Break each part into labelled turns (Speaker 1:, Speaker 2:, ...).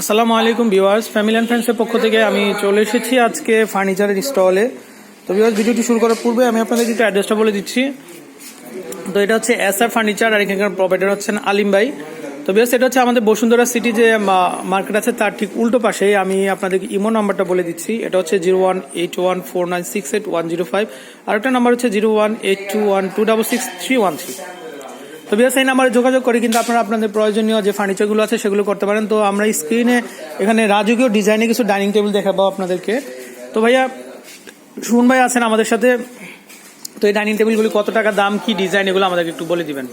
Speaker 1: আসসালামু আলাইকুম viewers, family and ফ্রেন্ডসের পক্ষ থেকে আমি চলে এসেছি আজকে ফার্নিচারের স্টলে। তো ভিউয়ার্স, ভিডিওটি শুরু করার পূর্বে আমি আপনাদের একটু অ্যাড্রেসটা বলে দিচ্ছি। তো এটা হচ্ছে এস আর ফার্নিচার আর এখানকার প্রপার্টার হচ্ছেন আলিম ভাই। তো ভিউয়ার্স, এটা হচ্ছে আমাদের বসুন্ধরা সিটি যে মার্কেট আছে, তার ঠিক উল্টো পাশে আমি আপনাদেরকে ইমো নাম্বারটা বলে দিচ্ছি। এটা হচ্ছে zero one eight one four nine six eight one zero five আর একটা নাম্বার হচ্ছে zero one eight two one two double six three one three তো বিয়াস এই নাম্বারে যোগাযোগ করে কিন্তু আপনারা আপনাদের প্রয়োজনীয় যে ফার্নিচারগুলো আছে সেগুলো করতে পারেন। তো আমরা স্ক্রিনে এখানে রাজকীয় ডিজাইনে কিছু ডাইনিং টেবিল দেখাবো আপনাদেরকে। তো ভাইয়া সুমন ভাই আছেন আমাদের সাথে। তো এই ডাইনিং টেবিলগুলি কত টাকা দাম কি ডিজাইন এগুলো আমাদেরকে একটু বলে দিবেন।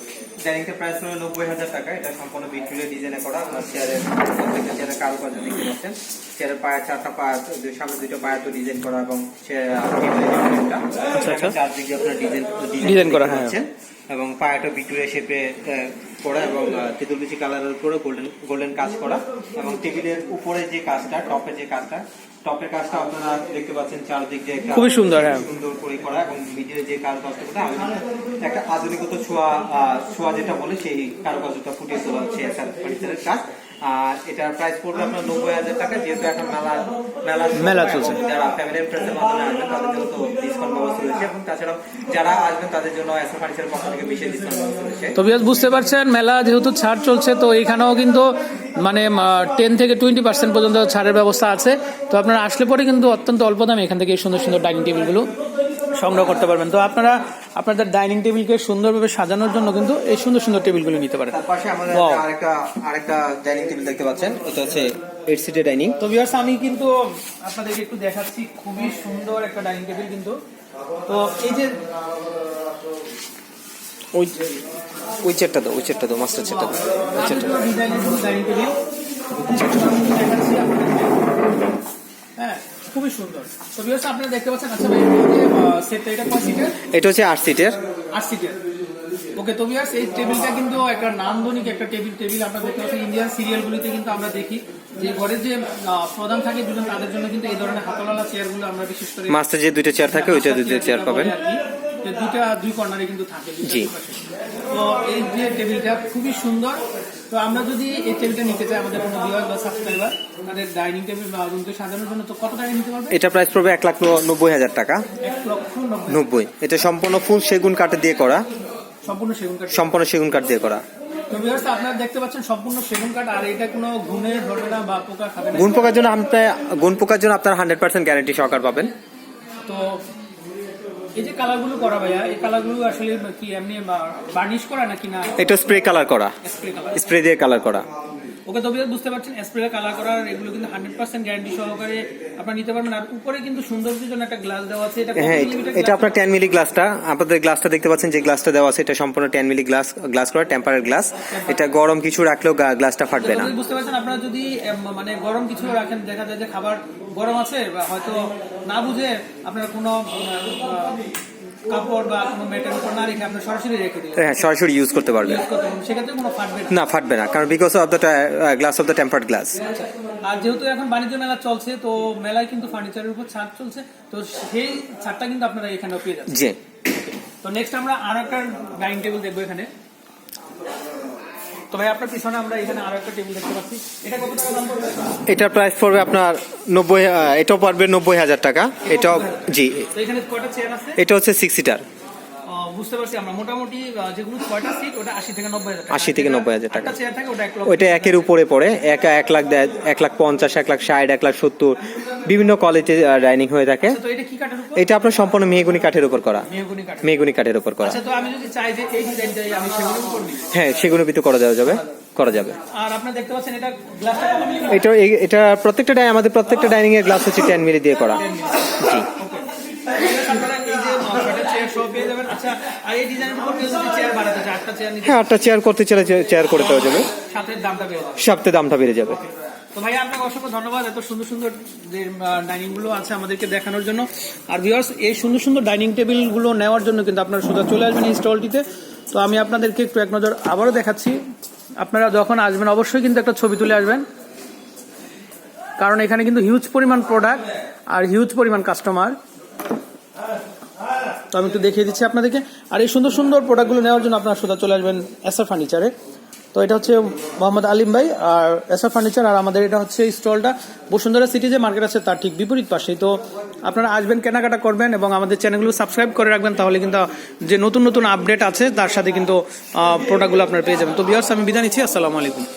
Speaker 2: ডাইনিংটা প্রাইস হলো নব্বই হাজার টাকা। এটা সম্পূর্ণ ভিক্টোরিয়া ডিজাইনে করা। আপনার চেয়ারের প্রত্যেকটা চেয়ারের কারুকার্য দেখতে পাচ্ছেন। চেয়ারের পায়ে চারটা পায়া দুই সামনে দুটো পায়া তো ডিজাইন করা এবং
Speaker 1: আচ্ছা, আচ্ছা।
Speaker 2: চারদিকে আপনার ডিজাইন
Speaker 1: করা, হ্যাঁ।
Speaker 2: এবং পায়াটা ভিক্টোরিয়া শেপে করা এবং তেঁতুল বিচি কালারের উপরে গোল্ডেন গোল্ডেন কাজ করা এবং টেবিলের উপরে যে কাজটা টপে যে কাজটা টপের কাজটা আপনারা দেখতে পাচ্ছেন চারদিক দিয়ে একটা
Speaker 1: খুবই সুন্দর, হ্যাঁ।
Speaker 2: সুন্দর করে করা এবং নিজের যে কারুকাজটা একটা আধুনিকত ছোঁয়া ছোঁয়া যেটা বলে সেই কারুকার্যটা ফুটিয়ে তোলা হচ্ছে ফার্নিচারের কাজ আর এটার প্রাইস পড়বে আপনার নব্বই হাজার টাকা যেহেতু এখন মেলা মেলা
Speaker 1: মেলা চলছে।
Speaker 2: যারা ফ্যামিলি মাধ্যমে আসবেন তাদের জন্য তো ডিসকাউন্ট ব্যবস্থা রয়েছে। এবং তাছাড়াও যারা আসবেন তাদের জন্য এসআর ফার্নিচারের পক্ষ থেকে বিশেষ ডিসকাউন্ট ব্যবস্থা রয়েছে।
Speaker 1: তো বিয়াস বুঝতে পারছেন মেলা যেহেতু ছাড় চলছে তো এখানেও কিন্তু মানে টেন থেকে টোয়েন্টি পার্সেন্ট পর্যন্ত ছাড়ের ব্যবস্থা আছে। তো আপনারা আসলে পরে কিন্তু অত্যন্ত অল্প দামে এখান থেকে এই সুন্দর সুন্দর ডাইনিং টেবিলগুলো সংগ্রহ করতে পারবেন। তো আপনারা আপনাদের ডাইনিং টেবিলকে সুন্দরভাবে সাজানোর জন্য কিন্তু এই সুন্দর সুন্দর টেবিলগুলো নিতে পারেন।
Speaker 2: তার পাশে আমাদের আরেকটা আরেকটা ডাইনিং টেবিল দেখতে পাচ্ছেন এটা হচ্ছে এইট সিটের ডাইনিং
Speaker 1: তো ভিউয়ার্স আমি কিন্তু আপনাদেরকে একটু দেখাচ্ছি খুবই সুন্দর একটা ডাইনিং টেবিল কিন্তু। তো এই যে
Speaker 2: ওই ওই চেয়ারটা দাও ওই চেয়ারটা দাও মাস্টার চেয়ারটা দাও ওই চেয়ারটা
Speaker 1: ডাইনিং টেবিল দেখাচ্ছি হ্যাঁ খুবই সুন্দর। তো বিয়ার্স আপনারা দেখতে পাচ্ছেন আচ্ছা ভাই সেটটা এটা কয় সিটের
Speaker 2: এটা হচ্ছে আট সিটের
Speaker 1: আট সিটের ওকে তো বিয়ার্স এই টেবিলটা কিন্তু একটা নান্দনিক একটা টেবিল টেবিল আপনারা দেখতে পাচ্ছেন ইন্ডিয়ান সিরিয়ালগুলিতে কিন্তু আমরা দেখি যে ঘরের যে প্রধান থাকে দুজন তাদের জন্য কিন্তু এই ধরনের হাতলালা চেয়ারগুলো আমরা বিশেষ করে
Speaker 2: মাস্টার যে দুইটা চেয়ার থাকে ওইটা দুইটা চেয়ার পাবেন।
Speaker 1: যে দুইটা দুই কর্নারে কিন্তু থাকে
Speaker 2: জি।
Speaker 1: তো এই যে টেবিলটা খুবই সুন্দর। তো আমরা যদি এই টেবিলটা নিতে চাই আমাদের কোনো ভিউয়ার বা সাবস্ক্রাইবার তাদের ডাইনিং টেবিল বা রুমকে সাজানোর জন্য তো কত টাকা নিতে পারবে?
Speaker 2: এটা প্রাইস পড়বে এক লাখ নব্বই হাজার টাকা।
Speaker 1: এক লক্ষ নব্বই।
Speaker 2: এটা সম্পূর্ণ ফুল সেগুন কাঠে দিয়ে করা।
Speaker 1: সম্পূর্ণ সেগুন কাঠ
Speaker 2: সম্পূর্ণ সেগুন কাঠ দিয়ে করা।
Speaker 1: তো ভিউয়ার্স আপনারা দেখতে পাচ্ছেন সম্পূর্ণ সেগুন কাঠ আর এটা কোনো ঘুনে ধরবে না বা পোকা খাবে না।
Speaker 2: গুণ পোকার জন্য আপনার গুণ পোকার জন্য আপনার হান্ড্রেড পার্সেন্ট গ্যারান্টি সহকার পাবেন।
Speaker 1: তো এই যে কালারগুলো করা ভাইয়া এই কালারগুলো আসলে কি এমনি বার্নিশ করা নাকি না?
Speaker 2: এটা স্প্রে কালার করা।
Speaker 1: স্প্রে
Speaker 2: স্প্রে দিয়ে কালার করা।
Speaker 1: ওকে তবে বুঝতে পারছেন স্প্রে কালার করার এগুলো কিন্তু হান্ড্রেড পার্সেন্ট গ্যারান্টি সহকারে আপনারা নিতে পারবেন। আর উপরে কিন্তু সৌন্দর্যের জন্য একটা গ্লাস দেওয়া আছে এটা
Speaker 2: হ্যাঁ এটা আপনার টেন মিলি গ্লাসটা আপনাদের গ্লাসটা দেখতে পাচ্ছেন যে গ্লাসটা দেওয়া আছে এটা সম্পূর্ণ টেন মিলি গ্লাস গ্লাস করা টেম্পারের গ্লাস এটা গরম কিছু রাখলেও গ্লাসটা ফাটবে না।
Speaker 1: বুঝতে পারছেন আপনারা যদি মানে গরম কিছু রাখেন দেখা যায় যে খাবার গরম আছে বা হয়তো না বুঝে আপনারা কোনো কাপড় বা কোনো মেটের উপর না রেখে আপনার সরাসরি রেখে দিলেন।
Speaker 2: হ্যাঁ সরাসরি ইউজ করতে পারবে
Speaker 1: Use করতে পারবেন। সেক্ষেত্রে কোনো ফাটবে না।
Speaker 2: ফাটবে না কারণ because of the glass of the tempered glass.
Speaker 1: আর যেহেতু এখন বাণিজ্য মেলা চলছে তো মেলায় কিন্তু ফার্নিচারের উপর ছাড় চলছে তো সেই ছাড়টা কিন্তু আপনারা এখানে পেয়ে যাচ্ছেন।
Speaker 2: জি।
Speaker 1: তো নেক্সট আমরা আর একটা ডাইনিং টেবিল দেখব এখানে। তো ভাই আপনার পিছনে আমরা এখানে আরও একটা টেবিল দেখতে পাচ্ছি। এটা কত টাকা দাম পড়বে?
Speaker 2: এটার প্রাইস পড়বে আপনার নব্বই এটাও পড়বে নব্বই হাজার টাকা। এটাও জি।
Speaker 1: এখানে কয়টা চেয়ার আছে?
Speaker 2: এটা হচ্ছে সিক্স সিটার
Speaker 1: বুঝতে পারছি আমরা। মোটামুটি যেগুলো ছয়টা সিট ওটা আশি থেকে নব্বই হাজার
Speaker 2: 80 থেকে 90,000 টাকা।
Speaker 1: চেয়ার থাকে ওটা এক
Speaker 2: ওইটা একের উপরে পড়ে। এক এক লাখ এক লাখ পঞ্চাশ এক লাখ ষাট এক লাখ সত্তর। বিভিন্ন কোয়ালিটি ডাইনিং হয়ে থাকে।
Speaker 1: আচ্ছা, এটা
Speaker 2: আপনার সম্পূর্ণ মেহগুনি কাঠের উপর করা।
Speaker 1: মেহগুনি
Speaker 2: কাঠের। উপর করা।
Speaker 1: আচ্ছা তো আমি যদি চাই যে এই ডিজাইনটাই আমি সেগুলো
Speaker 2: হ্যাঁ সেগুলো ভিতরে করা যাওয়া যাবে করা যাবে।
Speaker 1: আর আপনারা দেখতে পাচ্ছেন এটা গ্লাসটা
Speaker 2: এটা এটা প্রত্যেকটা ডাই- আমাদের প্রত্যেকটা ডাইনিং এর গ্লাস হচ্ছে টেন মিলি দিয়ে করা জি
Speaker 1: আপনারা এই যে ছয়টা চেয়ার সহ পেয়ে যাবেন আচ্ছা আর এই ডিজাইনের উপর কেউ যদি চেয়ার বাড়াতে চায় আটটা চেয়ার নিতে
Speaker 2: হ্যাঁ আটটা চেয়ার করতে চাইলে চেয়ার করে দেওয়া যাবে।
Speaker 1: সাথে দামটা বেড়ে যাবে।
Speaker 2: দামটা বেড়ে যাবে।
Speaker 1: তো ভাই আপনাকে অসংখ্য ধন্যবাদ। এত সুন্দর সুন্দর যে ডাইনিংগুলো আছে আমাদেরকে দেখানোর জন্য। আর ভিউয়ার্স এই সুন্দর সুন্দর ডাইনিং টেবিলগুলো নেওয়ার জন্য কিন্তু আপনারা সোজা চলে আসবেন এই স্টলটিতে তো আমি আপনাদেরকে একটু এক নজর আবারও দেখাচ্ছি। আপনারা যখন আসবেন অবশ্যই কিন্তু একটা ছবি তুলে আসবেন। কারণ এখানে কিন্তু হিউজ পরিমাণ প্রোডাক্ট আর হিউজ পরিমাণ কাস্টমার তো আমি একটু দেখিয়ে দিচ্ছি আপনাদেরকে। আর এই সুন্দর সুন্দর প্রোডাক্টগুলো নেওয়ার জন্য আপনারা সোজা চলে আসবেন এসআর ফার্নিচারে তো এটা হচ্ছে মোহাম্মদ আলিম ভাই আর এসআর ফার্নিচার আর আমাদের এটা হচ্ছে স্টলটা বসুন্ধরা সিটি যে মার্কেট আছে তার ঠিক বিপরীত পাশেই। তো আপনারা আসবেন, কেনাকাটা করবেন এবং আমাদের চ্যানেলগুলো সাবস্ক্রাইব করে রাখবেন, তাহলে কিন্তু যে নতুন নতুন আপডেট আছে, তার সাথে কিন্তু প্রোডাক্টগুলো আপনারা পেয়ে যাবেন। তো বিয়ার্স আমি বিদায় নিচ্ছি, আসসালামু আলাইকুম।